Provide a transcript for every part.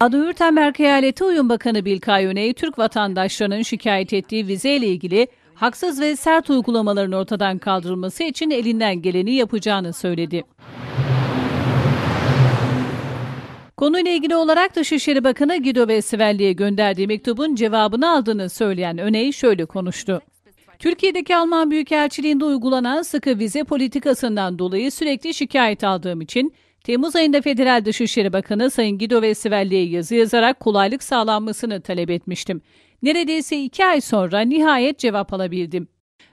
Adı-Württemberg Eyaleti Uyum Bakanı Bilkay Öney, Türk vatandaşlarının şikayet ettiği vizeyle ilgili haksız ve sert uygulamaların ortadan kaldırılması için elinden geleni yapacağını söyledi. Konuyla ilgili olarak Dışişleri Bakanı Guido Westerwelle'ye gönderdiği mektubun cevabını aldığını söyleyen Öney şöyle konuştu. Türkiye'deki Alman Büyükelçiliğinde uygulanan sıkı vize politikasından dolayı sürekli şikayet aldığım için Temmuz ayında Federal Dışişleri Bakanı Sayın Guido Westerwelle'ye yazı yazarak kolaylık sağlanmasını talep etmiştim. Neredeyse iki ay sonra nihayet cevap alabildim.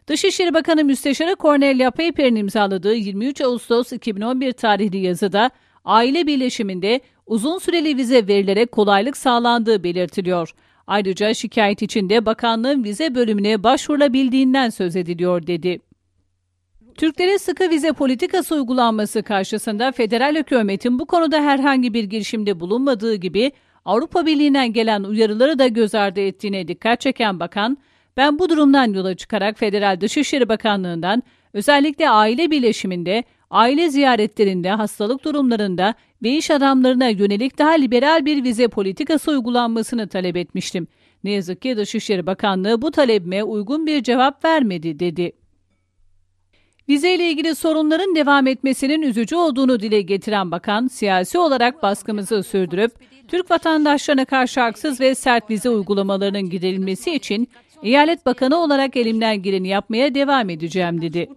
Dışişleri Bakanı Müsteşarı Cornelia Paper'in imzaladığı 23 Ağustos 2011 tarihli yazıda aile birleşiminde uzun süreli vize verilerek kolaylık sağlandığı belirtiliyor. Ayrıca şikayet içinde bakanlığın vize bölümüne başvurulabildiğinden söz ediliyor dedi. Türklere sıkı vize politikası uygulanması karşısında federal hükümetin bu konuda herhangi bir girişimde bulunmadığı gibi Avrupa Birliği'nden gelen uyarıları da göz ardı ettiğine dikkat çeken bakan, ben bu durumdan yola çıkarak Federal Dışişleri Bakanlığı'ndan özellikle aile birleşiminde, aile ziyaretlerinde, hastalık durumlarında ve iş adamlarına yönelik daha liberal bir vize politikası uygulanmasını talep etmiştim. Ne yazık ki Dışişleri Bakanlığı bu talebime uygun bir cevap vermedi dedi. Vize ile ilgili sorunların devam etmesinin üzücü olduğunu dile getiren bakan, siyasi olarak baskımızı sürdürüp Türk vatandaşlarına karşı haksız ve sert vize uygulamalarının giderilmesi için eyalet bakanı olarak elimden geleni yapmaya devam edeceğim dedi.